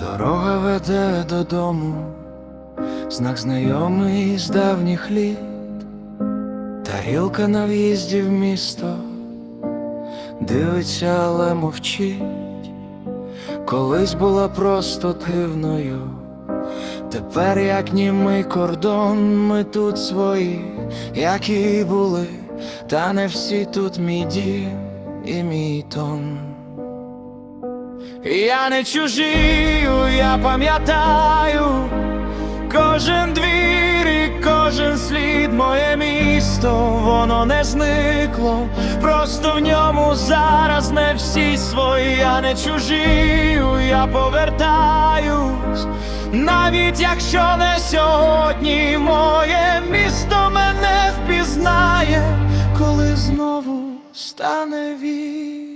Дорога веде додому, знак знайомий з давніх літ, тарілка на в'їзді в місто, дивиться, але мовчить, колись була просто дивною, тепер як німий кордон, ми тут свої, які були, та не всі тут мій дім і мій тон. Я не чужію, я пам'ятаю. Кожен двір і кожен слід, моє місто, воно не зникло, просто в ньому зараз не всі свої, я не чужію, я повертаюсь, навіть якщо не сьогодні моє місто мене впізнає, коли знову стане вільним.